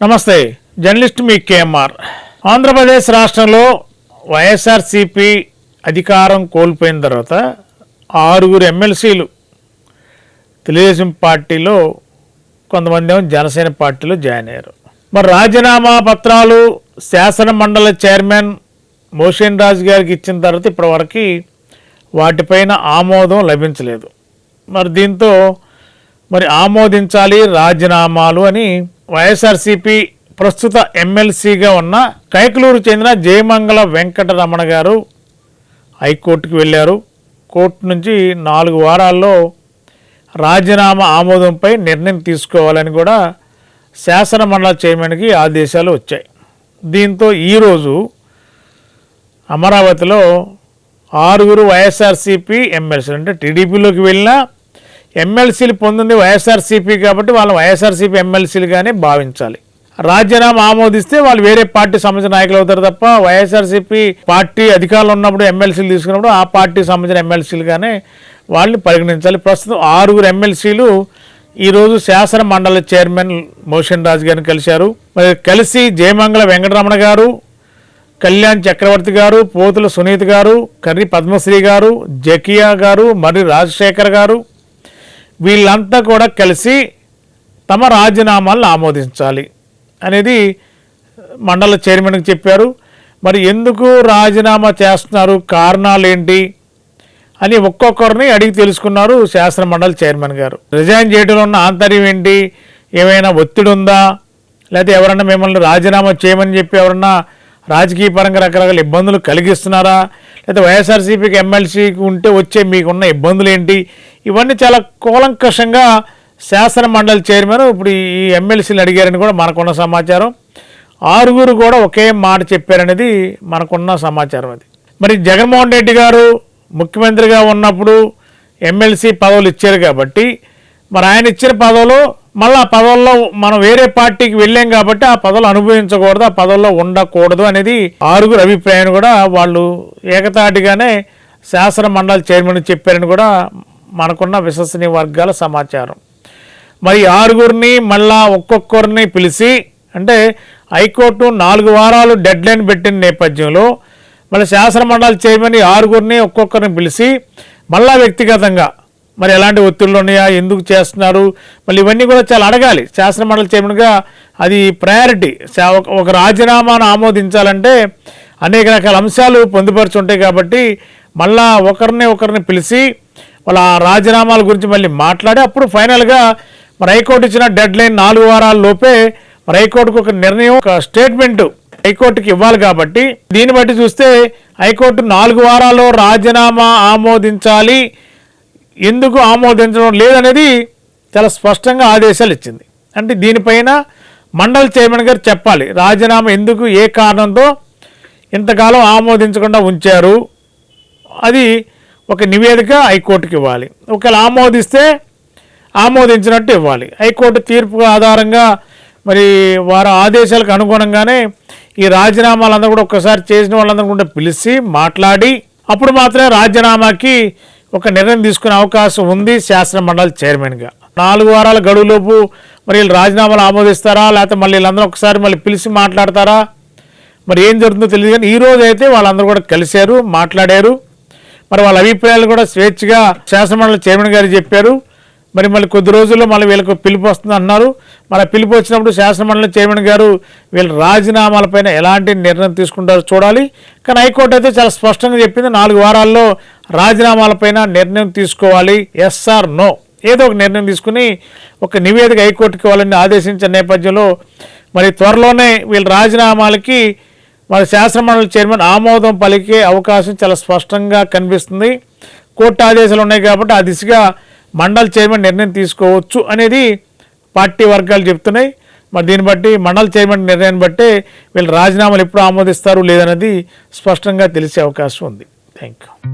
నమస్తే. జర్నలిస్ట్ మీ కేఎంఆర్. ఆంధ్రప్రదేశ్ రాష్ట్రంలో వైఎస్ఆర్సిపి అధికారం కోల్పోయిన తర్వాత ఆరుగురు ఎమ్మెల్సీలు తెలుగుదేశం పార్టీలో కొంతమంది ఏమో జనసేన పార్టీలో జాయిన్ అయ్యారు. మరి రాజీనామా పత్రాలు శాసన మండలి చైర్మన్ మోషన్ రాజు గారికి ఇచ్చిన తర్వాత ఇప్పటివరకు వాటిపైన ఆమోదం లభించలేదు. మరి దీంతో మరి ఆమోదించాలి రాజీనామాలు అని వైఎస్ఆర్సీపీ ప్రస్తుత ఎమ్మెల్సీగా ఉన్న కైకలూరు చెందిన జయమంగళ వెంకటరమణ గారు హైకోర్టుకు వెళ్ళారు. కోర్టు నుంచి నాలుగు వారాల్లో రాజీనామా ఆమోదంపై నిర్ణయం తీసుకోవాలని కూడా శాసన మండలి చైర్మన్కి ఆదేశాలు వచ్చాయి. దీంతో ఈరోజు అమరావతిలో ఆరుగురు వైఎస్ఆర్సీపీ ఎమ్మెల్సీలు అంటే టీడీపీలోకి వెళ్ళినా ఎమ్మెల్సీలు పొందింది వైఎస్ఆర్సీపీ కాబట్టి వాళ్ళని వైఎస్ఆర్సీపీ ఎమ్మెల్సీలుగానే భావించాలి. రాజీనామా ఆమోదిస్తే వాళ్ళు వేరే పార్టీ సంబంధించిన నాయకులు అవుతారు తప్ప వైఎస్ఆర్సీపీ పార్టీ అధికారంలో ఉన్నప్పుడు ఎమ్మెల్సీలు తీసుకున్నప్పుడు ఆ పార్టీ సంబంధించిన ఎమ్మెల్సీలుగానే వాళ్ళని పరిగణించాలి. ప్రస్తుతం ఆరుగురు ఎమ్మెల్సీలు ఈరోజు శాసన మండలి చైర్మన్ మోషన్ రాజు గారిని కలిశారు. మరి కలిసి జయమంగళ వెంకటరమణ గారు కళ్యాణ్ చక్రవర్తి గారు పోతుల సునీత్ గారు కర్రి పద్మశ్రీ గారు జకియా గారు మరి రాజశేఖర్ గారు వీళ్ళంతా కూడా కలిసి తమ రాజీనామాలను ఆమోదించాలి అనేది మండల చైర్మన్కి చెప్పారు. మరి ఎందుకు రాజీనామా చేస్తున్నారు? కారణాలు ఏంటి అని ఒక్కొక్కరిని అడిగి తెలుసుకున్నారు శాసన మండలి చైర్మన్ గారు. రిజైన్ చేయడంలో ఉన్న ఆంతర్యం ఏంటి? ఏమైనా ఒత్తిడి ఉందా? లేకపోతే ఎవరన్నా మిమ్మల్ని రాజీనామా చేయమని చెప్పి ఎవరన్నా రాజకీయ పరంగా రకరకాల ఇబ్బందులు కలిగిస్తున్నారా? లేదా వైఎస్ఆర్సీపీకి ఎమ్మెల్సీకి ఉంటే వచ్చే మీకున్న ఇబ్బందులు ఏంటి ఇవన్నీ చాలా కూలంకషంగా శాసన మండలి చైర్మన్ ఇప్పుడు ఈ ఎమ్మెల్సీలు అడిగారని కూడా మనకున్న సమాచారం. ఆరుగురు కూడా ఒకే మాట చెప్పారనేది మనకున్న సమాచారం అది. మరి జగన్మోహన్ రెడ్డి గారు ముఖ్యమంత్రిగా ఉన్నప్పుడు ఎమ్మెల్సీ పదవులు ఇచ్చారు కాబట్టి మరి ఆయన ఇచ్చిన పదవులు మళ్ళీ ఆ పదవుల్లో మనం వేరే పార్టీకి వెళ్ళాం కాబట్టి ఆ పదవులు అనుభవించకూడదు ఆ పదవుల్లో ఉండకూడదు అనేది ఆరుగురు అభిప్రాయం కూడా వాళ్ళు ఏకతాటిగానే శాసన మండలి చైర్మన్ చెప్పారని కూడా మనకున్న విశ్వసనీయ వర్గాల సమాచారం. మరి ఆరుగురిని మళ్ళా ఒక్కొక్కరిని పిలిచి అంటే హైకోర్టు నాలుగు వారాలు డెడ్ లైన్ పెట్టిన నేపథ్యంలో మళ్ళీ శాసన మండలి చైర్మన్ ఆరుగురిని ఒక్కొక్కరిని పిలిచి మళ్ళా వ్యక్తిగతంగా మరి ఎలాంటి ఒత్తిళ్ళు ఉన్నాయా? ఎందుకు చేస్తున్నారు? మళ్ళీ ఇవన్నీ కూడా చాలా అడగాలి. శాసనమండలి చైర్మన్గా అది ప్రయారిటీ. శా- ఒక- ఒక రాజీనామాను ఆమోదించాలంటే అనేక రకాల అంశాలు పొందుపరిచి ఉంటాయి కాబట్టి మళ్ళా ఒకరిని ఒకరిని పిలిచి వాళ్ళ రాజీనామాల గురించి మళ్ళీ మాట్లాడి అప్పుడు ఫైనల్గా మరి హైకోర్టు ఇచ్చిన డెడ్ లైన్ నాలుగు వారాల లోపే మరి హైకోర్టుకు ఒక నిర్ణయం ఒక స్టేట్మెంట్ హైకోర్టుకి ఇవ్వాలి కాబట్టి దీన్ని బట్టి చూస్తే హైకోర్టు నాలుగు వారాల్లో రాజీనామా ఆమోదించాలి. ఎందుకు ఆమోదించడం లేదనేది చాలా స్పష్టంగా ఆదేశాలు ఇచ్చింది. అంటే దీనిపైన మండలి చైర్మన్ గారు చెప్పాలి రాజీనామా ఎందుకు ఏ కారణంతో ఇంతకాలం ఆమోదించకుండా ఉంచారు? అది ఒక నివేదిక హైకోర్టుకి ఇవ్వాలి. ఒకవేళ ఆమోదిస్తే ఆమోదించినట్టు ఇవ్వాలి. హైకోర్టు తీర్పు ఆధారంగా మరి వారి ఆదేశాలకు అనుగుణంగానే ఈ రాజీనామాలందరూ కూడా ఒక్కసారి చేసిన వాళ్ళందరూ కూడా పిలిచి మాట్లాడి అప్పుడు మాత్రమే రాజీనామాకి ఒక నిర్ణయం తీసుకునే అవకాశం ఉంది శాసన మండలి చైర్మన్గా. నాలుగు వారాల గడువులోపు మరి వీళ్ళు రాజీనామాలు ఆమోదిస్తారా? లేకపోతే మళ్ళీ వీళ్ళందరూ ఒకసారి మళ్ళీ పిలిచి మాట్లాడతారా? మరి ఏం జరుగుతుందో తెలియదు కానీ ఈ రోజు అయితే వాళ్ళందరూ కూడా కలిశారు మాట్లాడారు. మరి వాళ్ళ అభిప్రాయాలు కూడా స్వేచ్ఛగా శాసనమండలి చైర్మన్ గారు చెప్పారు. మరి మళ్ళీ కొద్ది రోజుల్లో మళ్ళీ వీళ్ళకు పిలుపు వస్తుంది అన్నారు. మరి పిలుపు వచ్చినప్పుడు శాసనమండలి చైర్మన్ గారు వీళ్ళ రాజీనామాలపైన ఎలాంటి నిర్ణయం తీసుకుంటారో చూడాలి. కానీ హైకోర్టు అయితే చాలా స్పష్టంగా చెప్పింది నాలుగు వారాల్లో రాజీనామాలపైన నిర్ణయం తీసుకోవాలి. ఎస్ఆర్ నో ఏదో ఒక నిర్ణయం తీసుకుని ఒక నివేదిక హైకోర్టుకి వాళ్ళని ఆదేశించిన నేపథ్యంలో మరి త్వరలోనే వీళ్ళ రాజీనామాలకి మరి శాసనమండలి చైర్మన్ ఆమోదం పలికే అవకాశం చాలా స్పష్టంగా కనిపిస్తుంది. కోర్టు ఆదేశాలు ఉన్నాయి కాబట్టి ఆ దిశగా మండలి చైర్మన్ నిర్ణయం తీసుకోవచ్చు అనేది పార్టీ వర్గాలు చెప్తున్నాయి. మరి దీన్ని బట్టి మండలి చైర్మన్ నిర్ణయాన్ని బట్టే వీళ్ళు రాజీనామాలు ఎప్పుడు ఆమోదిస్తారు లేదనేది స్పష్టంగా తెలిసే అవకాశం ఉంది. Thank you